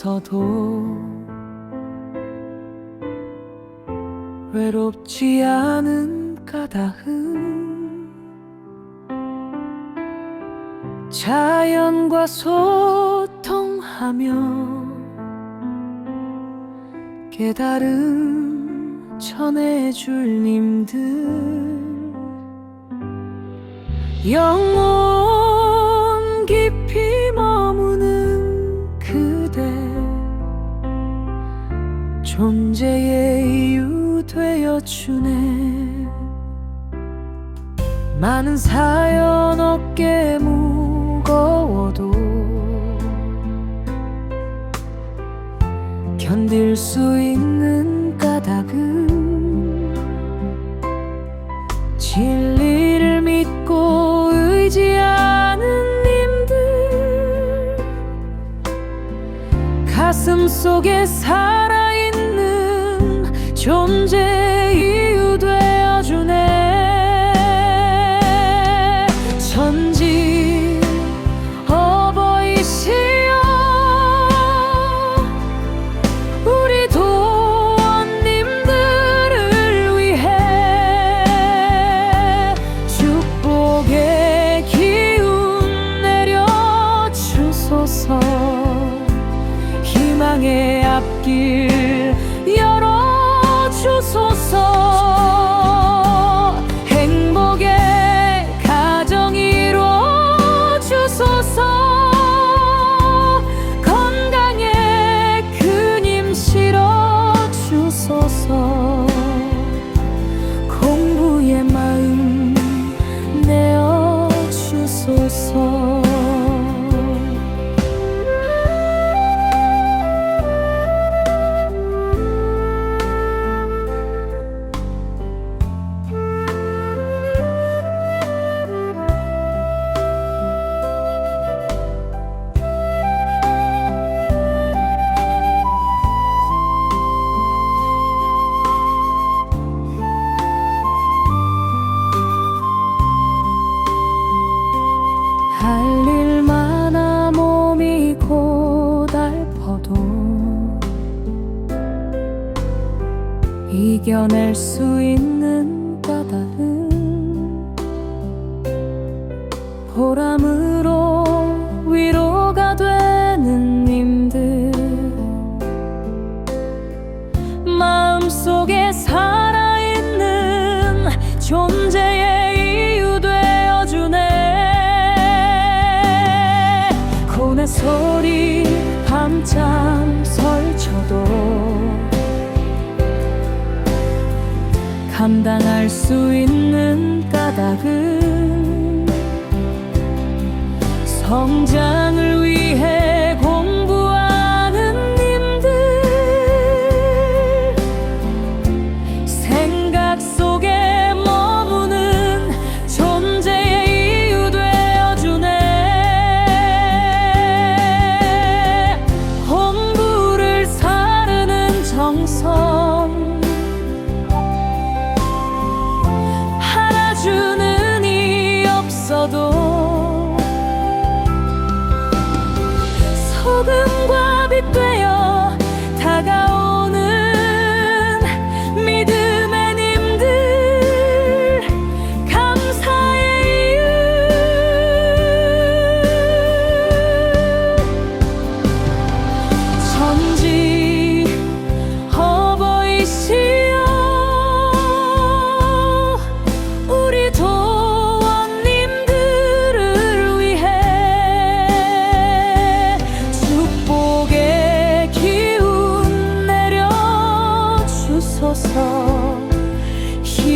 있어도 외롭지 않은 까닭은 자연과 소통하며 깨달음 전해줄 님들 영혼 주네. 많은 사연 어깨 무거워도 견딜 수 있는 까닭은 진리를 믿고 의지하는 님들. 가슴 속에 살아있는 존재 앞 할 일 많아 몸이 고달퍼도 이겨낼 수 있는 까닭은 보람으로 고뇌 소리 밤잠 설쳐도 감당할 수 있는 까닭은 성장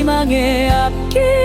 희망의 앞길